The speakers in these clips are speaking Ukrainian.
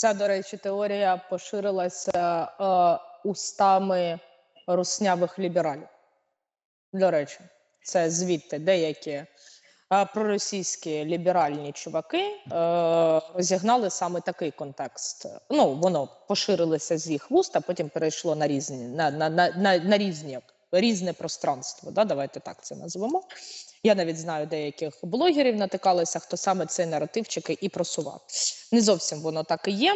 Ця, до речі, теорія поширилася е, устами руснявих лібералів. До речі, це звідти деякі е, проросійські ліберальні чуваки е, розігнали саме такий контекст. Ну, воно поширилося з їх вуст, а потім перейшло на різні на, на, на, на, на різні різне пространство. Да? Давайте так це назвемо. Я навіть знаю деяких блогерів натикалися, хто саме цей наративчики і просував. Не зовсім воно так і є.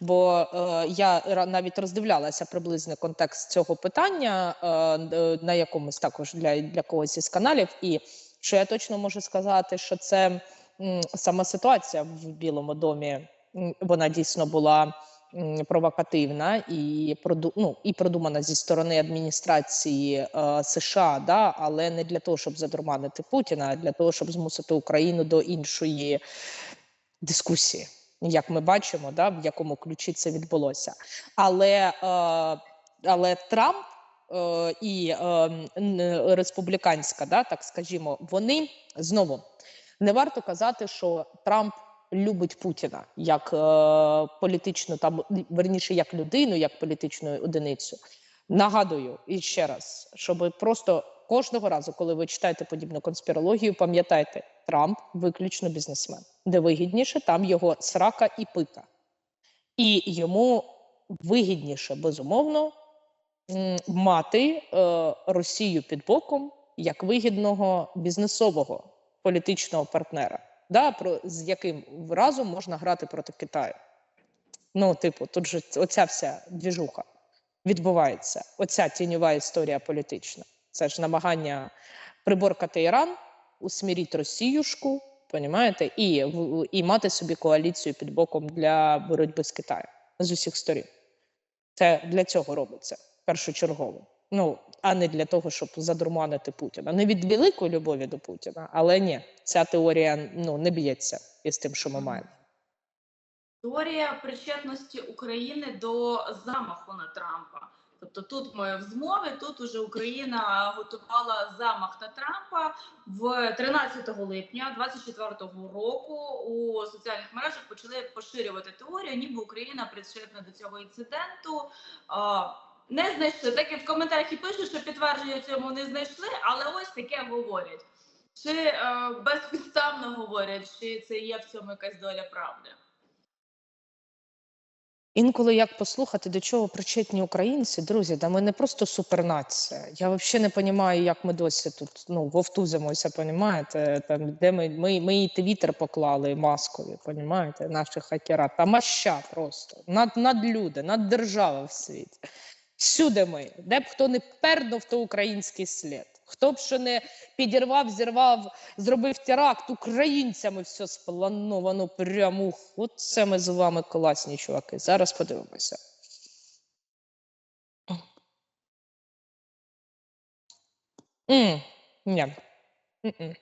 Бо е, я навіть роздивлялася приблизний контекст цього питання е, на якомусь також для, для когось із каналів. І що я точно можу сказати, що це м, сама ситуація в Білому домі, м, вона дійсно була провокативна і ну, і продумана зі сторони адміністрації е, США, да, але не для того, щоб задурманити Путіна, а для того, щоб змусити Україну до іншої дискусії. Як ми бачимо, да, в якому ключі це відбулося. Але, е, але Трамп е, і е, республіканська, да, так скажімо, вони знову не варто казати, що Трамп любить Путіна як е, політичну там верніше, як людину, як політичну одиницю. Нагадую і ще раз, щоб просто кожного разу, коли ви читаєте подібну конспірологію, пам'ятайте, Трамп виключно бізнесмен. Де вигідніше, там його срака і пика. І йому вигідніше, безумовно, мати е, Росію під боком як вигідного бізнесового політичного партнера, да, про, з яким разом можна грати проти Китаю. Ну, типу, тут же оця вся двіжуха відбувається. Оця тіньова історія політична. Це ж намагання приборкати Іран, усмірити Росіюшку, понімаєте, і, і мати собі коаліцію під боком для боротьби з Китаєм з усіх сторін. Це для цього робиться першочергово. Ну, а не для того, щоб задурманити Путіна. Не від великої любові до Путіна, але ні, ця теорія ну, не б'ється із тим, що ми маємо. Теорія причетності України до замаху на Трампа. Тобто тут ми в змові, тут уже Україна готувала замах на Трампа в 13 липня 24 року. У соціальних мережах почали поширювати теорію, ніби Україна причетна до цього інциденту. Не знайшли. Так і в коментарях і пишуть, що підтвердження цьому не знайшли, але ось таке говорять. Чи е, безпідставно говорять, чи це є в цьому якась доля правди? Інколи як послухати, до чого причетні українці, друзі, да ми не просто супернація. Я взагалі не розумію, як ми досі тут ну, вовтузимося, понімаєте? Там, де ми, ми, ми і твіттер поклали маскові, понімаєте, наші хакера. Та маща просто, над, надлюди, наддержава в світі. Всюди ми, де б хто не пернув, то український слід. Хто б що не підірвав, зірвав, зробив теракт українцями, все сплановано прямо. От це ми з вами класні чуваки. Зараз подивимося. М, Ні. М-м.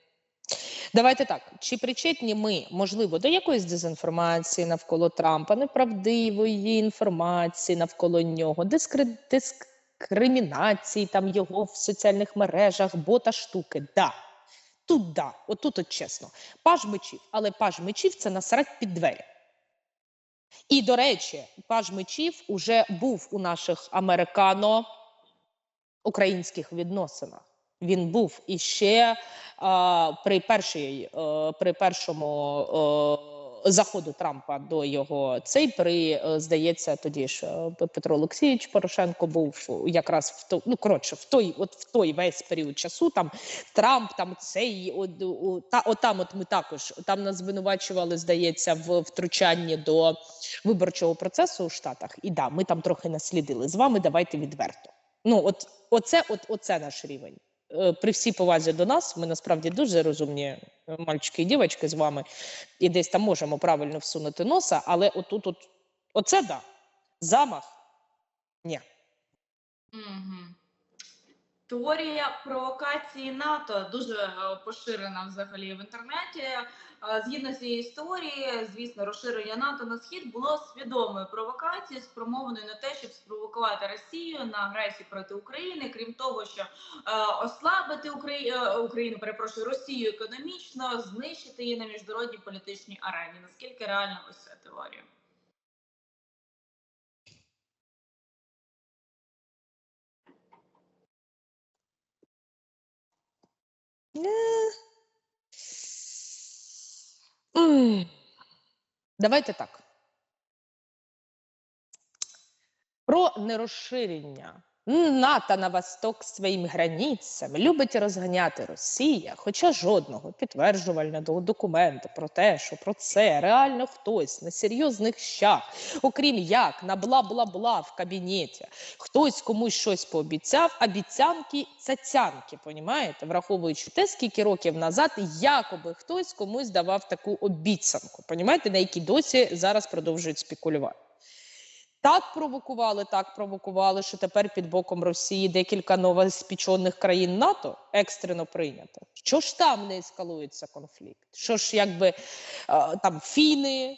Давайте так. Чи причетні ми, можливо, до якоїсь дезінформації навколо Трампа, неправдивої інформації навколо нього, дискри... дискримінації там його в соціальних мережах, бота штуки? Да. Тут да, отут от чесно. Паж мечів, але паж мечів це насрать під двері. І, до речі, паж мечів уже був у наших американо-українських відносинах. Він був іще при, першій, е, при першому е, заходу Трампа до його цей при е, здається, тоді ж Петро Олексійович Порошенко був якраз в той, ну коротше, в той, от в той весь період часу. Там Трамп, там цей от, о, та отам, от ми також там нас звинувачували, здається, в втручанні до виборчого процесу у Штатах. І да, ми там трохи наслідили з вами. Давайте відверто. Ну, от оце, от оце наш рівень. Е, При всій повазі до нас, ми насправді дуже розумні е, мальчики і дівчатки з вами, і десь там можемо правильно всунути носа, але отут, от, оце да. Замах. Ні. Угу. Теорія провокації НАТО дуже е, поширена взагалі в інтернеті. Згідно цієї історії, звісно, розширення НАТО на схід було свідомою провокацією, спрямованою на те, щоб спровокувати Росію на агресію проти України, крім того, що е, ослабити Украї... Е, Україну, перепрошую Росію економічно, знищити її на міжнародній політичній арені. Наскільки реальна ось ця теорія? Yeah. М. Давайте так. Про нерозширення НАТО на восток своїм границям любить розганяти Росія, хоча жодного підтверджувального документу про те, що про це реально хтось на серйозних щах, окрім як на бла-бла-бла в кабінеті, хтось комусь щось пообіцяв, обіцянки цяцянки, понімаєте? Враховуючи те, скільки років назад якоби хтось комусь давав таку обіцянку, понімаєте, на якій досі зараз продовжують спекулювати. Так провокували, так провокували, що тепер під боком Росії декілька новоспічених країн НАТО екстрено прийнято. Що ж там не ескалується конфлікт? Що ж, якби е, там фіни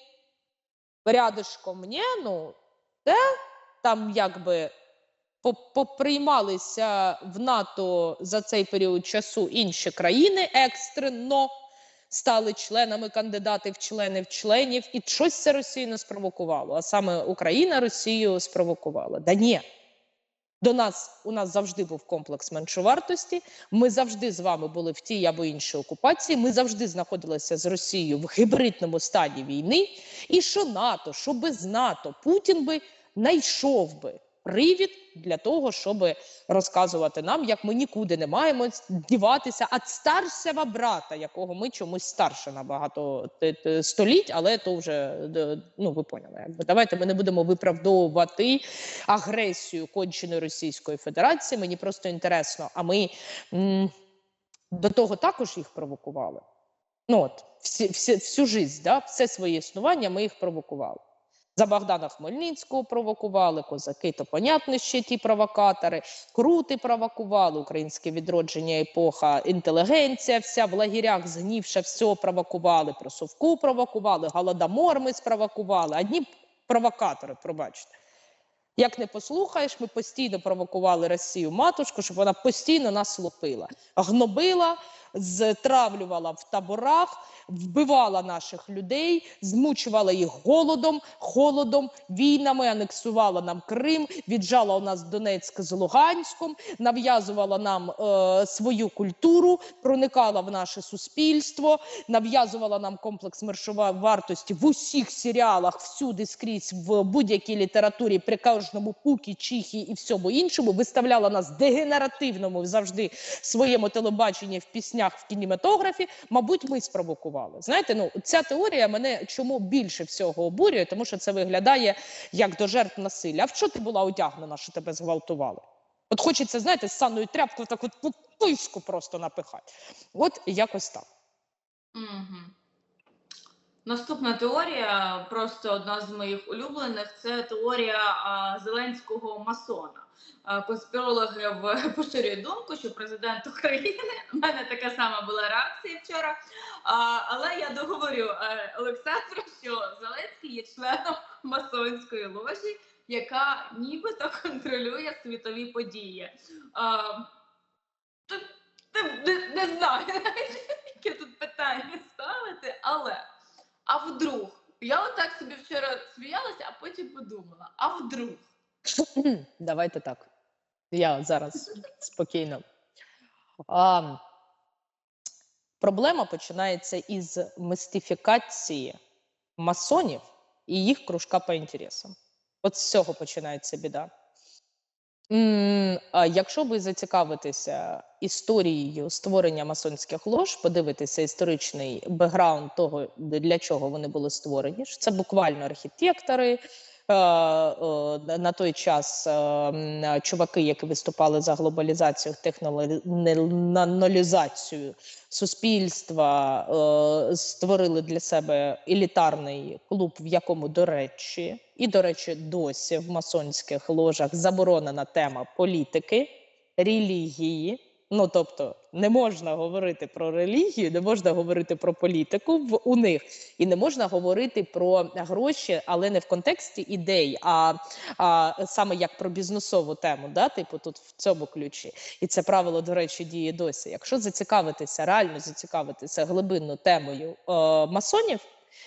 рядишком, ні, ну те там якби поприймалися в НАТО за цей період часу інші країни екстрено стали членами кандидатів в члени членів, і щось це Росію не спровокувало. А саме Україна Росію спровокувала. Да ні. До нас у нас завжди був комплекс меншовартості. Ми завжди з вами були в тій або іншій окупації. Ми завжди знаходилися з Росією в гібридному стані війни. І що НАТО, що без НАТО, Путін би знайшов би привід для того, щоб розказувати нам, як ми нікуди не маємо діватися від старшого брата, якого ми чомусь старше на багато століть, але то вже ну ви поняли. Якби давайте ми не будемо виправдовувати агресію конченої Російської Федерації. Мені просто інтересно, а ми м, до того також їх провокували. Ну от всі, всі, всю жизнь, да, все своє існування ми їх провокували. За Богдана Хмельницького провокували, козаки, то понятно, ще ті провокатори, крути провокували, українське відродження, епоха, інтелігенція вся в лагерях згнівша, все провокували, про Совку провокували, голодомор ми спровокували. Одні провокатори, пробачте. Як не послухаєш, ми постійно провокували Росію матушку, щоб вона постійно нас лупила, гнобила, зтравлювала в таборах, вбивала наших людей, змучувала їх голодом, холодом, війнами, анексувала нам Крим, віджала у нас Донецьк з Луганськом, нав'язувала нам е, свою культуру, проникала в наше суспільство, нав'язувала нам комплекс мершова вартості в усіх серіалах, всюди скрізь в будь-якій літературі, при кожному пукі, чихі і всьому іншому, виставляла нас дегенеративному завжди в своєму телебаченні, в піснях, в кінематографі. Мабуть, ми спровокували. Знаєте, ну ця теорія мене чому більше всього обурює, тому що це виглядає як до жертв насилля. А в що ти була одягнена, що тебе зґвалтували? От хочеться, знаєте, з саною тряпкою так от по писку просто напихати. От якось так. Мгм. Наступна теорія, просто одна з моїх улюблених, це теорія Зеленського масона. А, конспірологи в- поширюють думку, що президент України у мене така сама була реакція вчора. Але я договорю е, Олександру, що Зеленський є членом масонської ложі, яка нібито контролює світові події. Не, не знаю, яке тут питання ставити, але а вдруг? Я отак собі вчора сміялася, а потім подумала: а вдруг? Давайте так. Я зараз спокійно. А, проблема починається із мистифікації масонів і їх кружка по інтересам. От з цього починається біда. А Якщо ви зацікавитеся історією створення масонських лож, подивитися історичний бекграунд того, для чого вони були створені, що це буквально архітектори, на той час е, чуваки, які виступали за глобалізацію, технолізацію суспільства, е, створили для себе елітарний клуб, в якому, до речі, і, до речі, досі в масонських ложах заборонена тема політики, релігії. Ну, тобто, не можна говорити про релігію, не можна говорити про політику в у них, і не можна говорити про гроші, але не в контексті ідей, а, а саме як про бізнесову тему, да, типу тут в цьому ключі. І це правило, до речі, діє досі. Якщо зацікавитися, реально зацікавитися глибинно темою е, масонів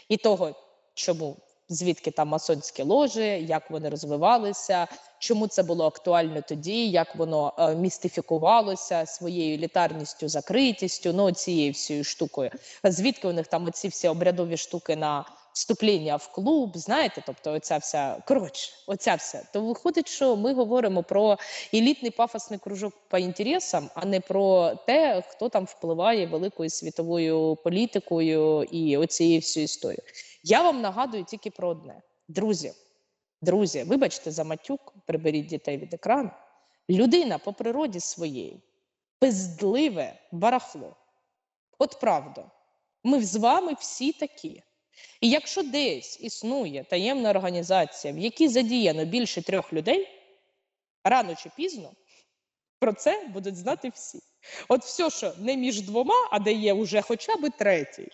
і того, чому звідки там масонські ложі, як вони розвивалися, чому це було актуально тоді, як воно е, містифікувалося своєю елітарністю, закритістю, ну цією всією штукою. Звідки у них там оці всі обрядові штуки на вступлення в клуб, знаєте, тобто оця вся коротше, оця вся. То виходить, що ми говоримо про елітний пафосний кружок по інтересам, а не про те, хто там впливає великою світовою політикою і оцією всю історію. Я вам нагадую тільки про одне, друзі. Друзі, вибачте за матюк, приберіть дітей від екрану. Людина по природі своєї пиздливе барахло. От правда, ми з вами всі такі. І якщо десь існує таємна організація, в якій задіяно більше трьох людей, рано чи пізно про це будуть знати всі. От все, що не між двома, а де є вже хоча б третій.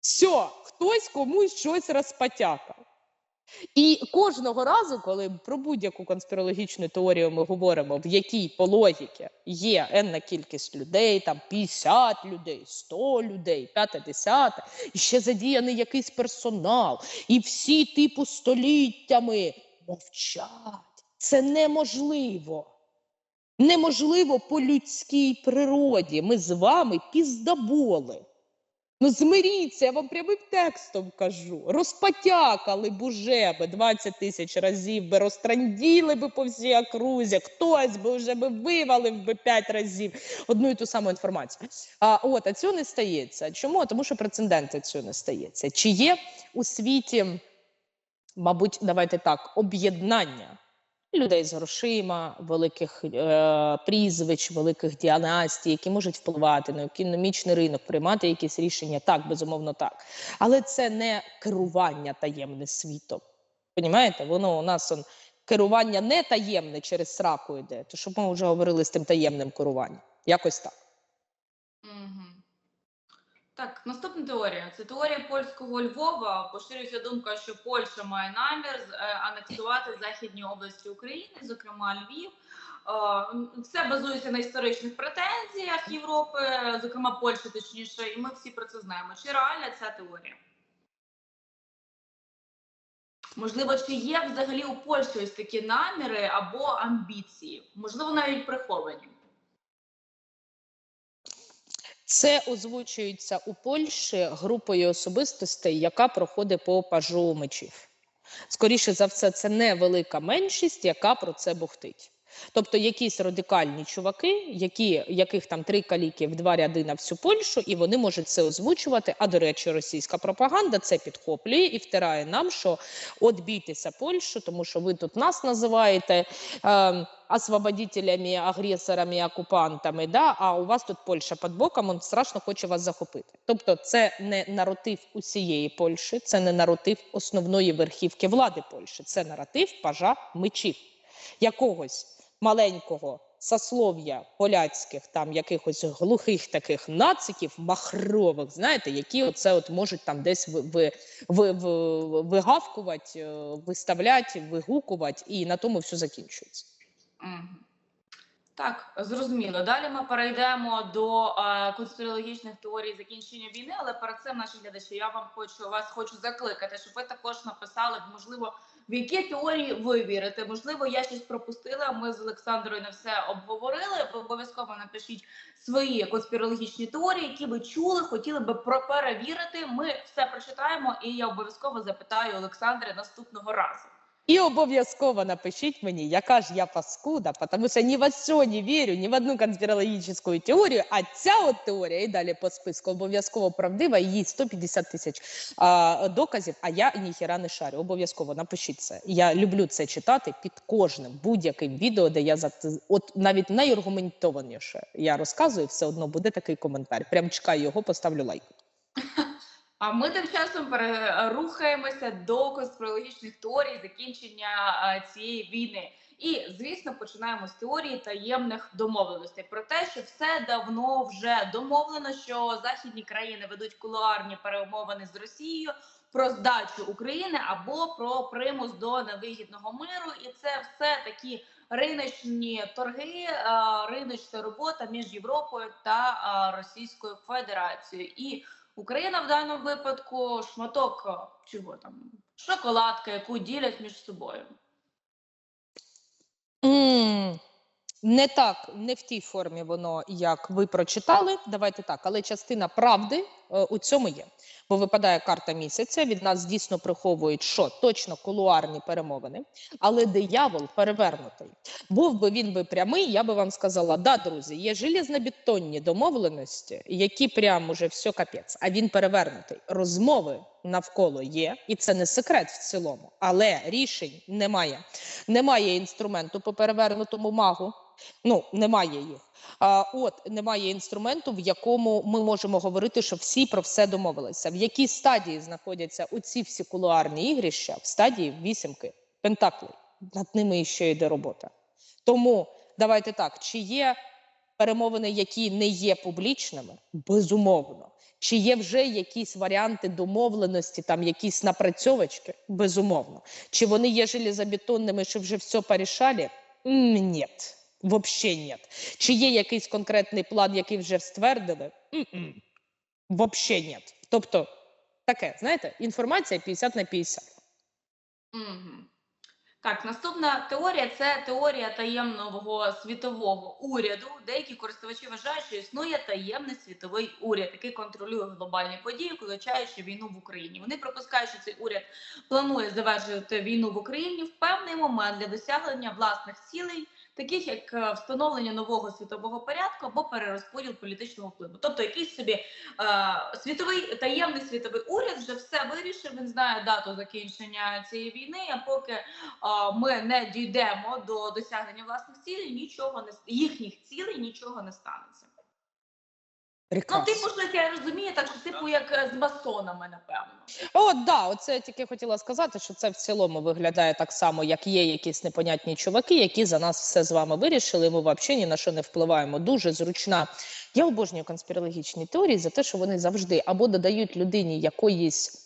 Все, хтось комусь щось розпотякав. І кожного разу, коли про будь-яку конспірологічну теорію ми говоримо, в якій по логіки є енна кількість людей, там 50 людей, 100 людей, 50, і ще задіяний якийсь персонал, і всі типу століттями мовчать. Це неможливо. Неможливо по людській природі. Ми з вами піздаболи. Ну, змиріться, я вам прямим текстом кажу. Розпотякали б уже би 20 тисяч разів, би розтранділи би по всій окрузі, хтось би вже би вивалив би 5 разів одну і ту саму інформацію. А от а цього не стається. Чому? Тому що прецеденти цього не стається. Чи є у світі, мабуть, давайте так, об'єднання людей з грошима, великих е, прізвищ, великих діанастій, які можуть впливати на економічний ринок, приймати якісь рішення. Так, безумовно, так. Але це не керування таємним світом. Понімаєте? Воно у нас он, керування не таємне через сраку йде. То щоб ми вже говорили з тим таємним керуванням. Якось так. Мгм. Так, наступна теорія. Це теорія польського Львова. Поширюється думка, що Польща має намір е, анексувати західні області України, зокрема Львів. Е, Це базується на історичних претензіях Європи, зокрема Польщі, точніше, і ми всі про це знаємо. Чи реальна ця теорія? Можливо, чи є взагалі у Польщі ось такі наміри або амбіції, можливо, навіть приховані. Це озвучується у Польщі групою особистостей, яка проходить по пажу мечів. Скоріше за все, це невелика меншість, яка про це бухтить. Тобто якісь радикальні чуваки, які, яких там три каліки в два ряди на всю Польщу, і вони можуть це озвучувати. А до речі, російська пропаганда це підхоплює і втирає нам, що от бійтеся Польщу, тому що ви тут нас називаєте е, освободителями, агресорами, окупантами. Да? А у вас тут Польща під боком, він страшно хоче вас захопити. Тобто, це не наратив усієї Польщі, це не наратив основної верхівки влади Польщі, це наратив пажа мечів якогось маленького сослов'я поляцьких, там якихось глухих таких нациків, махрових, знаєте, які оце от можуть там десь ви, ви, ви, ви, вигавкувати, е, виставляти, вигукувати, і на тому все закінчується. Так, зрозуміло. Далі ми перейдемо до е, конспірологічних теорій закінчення війни, але перед цим, наші глядачі, я вам хочу вас хочу закликати, щоб ви також написали, можливо, в які теорії ви вірите. Можливо, я щось пропустила. Ми з Олександрою не все обговорили. Ви обов'язково напишіть свої конспірологічні теорії, які ви чули, хотіли би перевірити. Ми все прочитаємо, і я обов'язково запитаю Олександра наступного разу. І обов'язково напишіть мені, яка ж я паскуда, тому що ні в все не вірю, ні в одну конспірологічну теорію, а ця от теорія і далі по списку обов'язково правдива, їй 150 тисяч а, доказів, а я ніхіра не шарю. Обов'язково напишіть це. Я люблю це читати під кожним будь-яким відео, де я за от навіть найаргументованіше я розказую, все одно буде такий коментар. Прям чекаю його, поставлю лайк. А ми тим часом перерухаємося до конспірологічних теорій закінчення цієї війни. І, звісно, починаємо з теорії таємних домовленостей про те, що все давно вже домовлено, що західні країни ведуть кулуарні перемовини з Росією про здачу України або про примус до невигідного миру, і це все такі риночні торги, риночна робота між Європою та Російською Федерацією. І Україна в даному випадку шматок е, чого там шоколадка, яку ділять між собою. Mm, Не так, не в тій формі воно, як ви прочитали. Давайте так, але частина правди у цьому є. Бо випадає карта місяця. Від нас дійсно приховують, що точно кулуарні перемовини, але диявол перевернутий. Був би він би прямий, я би вам сказала: да, друзі, є железнобетонні домовленості, які прям уже все капець. А він перевернутий. Розмови навколо є, і це не секрет в цілому, але рішень немає. Немає інструменту по перевернутому магу. Ну немає їх. От немає інструменту, в якому ми можемо говорити, що всі про все домовилися. В якій стадії знаходяться оці всі кулуарні ігрища? В стадії вісімки пентаклей. Над ними ще йде робота. Тому давайте так: чи є перемовини, які не є публічними? Безумовно. Чи є вже якісь варіанти домовленості, там якісь напрацьовочки? Безумовно. Чи вони є железобетонними, що вже все порішали? Ні. Вообще ні. Чи є якийсь конкретний план, який вже ствердили? М-м. Вообще ні. Тобто, таке, знаєте, інформація 50 на 50. Мгм. Так, наступна теорія це теорія таємного світового уряду. Деякі користувачі вважають, що існує таємний світовий уряд, який контролює глобальні події, включаючи війну в Україні. Вони припускають, що цей уряд планує завершити війну в Україні в певний момент для досягнення власних цілей, таких як е, встановлення нового світового порядку або перерозподіл політичного впливу. Тобто, якийсь собі е, світовий таємний світовий уряд вже все вирішив. Він знає дату закінчення цієї війни. А поки е, ми не дійдемо до досягнення власних цілей, нічого не їхніх цілей нічого не станеться. Ну, Прекрасно. типу, щось я розумію, так що типу як е, з масонами, напевно. О, да, оце я тільки хотіла сказати, що це в цілому виглядає так само, як є якісь непонятні чуваки, які за нас все з вами вирішили. Ми взагалі ні на що не впливаємо. Дуже зручна. Я обожнюю конспірологічні теорії за те, що вони завжди або додають людині якоїсь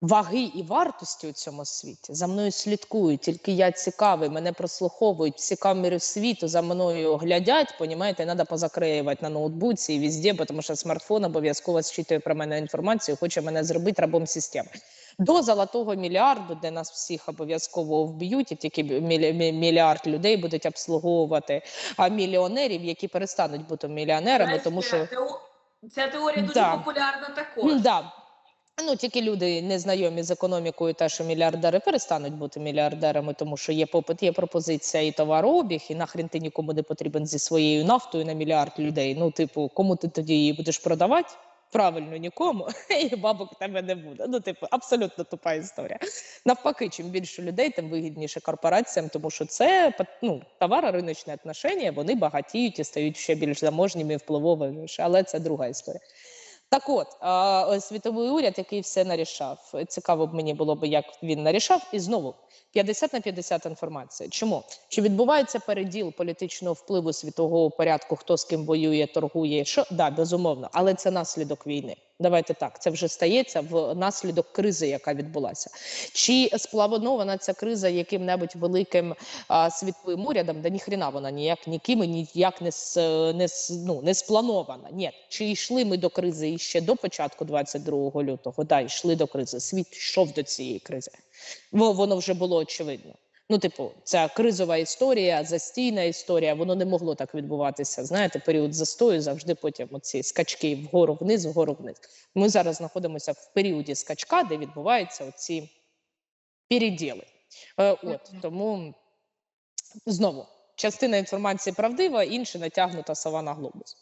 ваги і вартості у цьому світі. За мною слідкують, тільки я цікавий, мене прослуховують, всі камери світу за мною глядять. Понімаєте, треба позакриювати на ноутбуці і везде, тому що смартфон обов'язково зчитує про мене інформацію, хоче мене зробити рабом системи. До золотого мільярду, де нас всіх обов'язково вб'ють, і тільки мільярд людей будуть обслуговувати, а мільйонерів, які перестануть бути мільйонерами, тому що ця теорія дуже Да. популярна також. Да. Ну, тільки люди незнайомі з економікою, те, що мільярдери перестануть бути мільярдерами, тому що є попит, є пропозиція і товарообіг, і нахрен ти нікому не потрібен зі своєю нафтою на мільярд людей. Ну, типу, кому ти тоді її будеш продавати? Правильно, нікому, і бабок тебе не буде. Ну, типу, абсолютно тупа історія. Навпаки, чим більше людей, тим вигідніше корпораціям, тому що це ну, товаро-риночні отношення, вони багатіють і стають ще більш заможніми і впливовими. Але це друга історія. Так от, світовий уряд, який все нарішав. Цікаво б мені було б, як він нарішав. І знову 50 на 50 інформація. Чому? Чи відбувається переділ політичного впливу світового порядку, хто з ким воює, торгує? Що да, безумовно, але це наслідок війни. Давайте так, це вже стається в наслідок кризи, яка відбулася. Чи спланована ця криза яким-небудь великим а, світовим урядом? Да ніхрена вона ніяк ніким і ніяк не, не, ну, не спланована. Ні, чи йшли ми до кризи іще до початку 22 лютого? Да, йшли до кризи. Світ йшов до цієї кризи. Бо воно вже було очевидно. Ну, типу, ця кризова історія, застійна історія, воно не могло так відбуватися. Знаєте, період застою завжди потім оці скачки вгору вниз, вгору вниз. Ми зараз знаходимося в періоді скачка, де відбуваються оці переділи. Е, от тому знову частина інформації правдива, інша натягнута сова на глобус.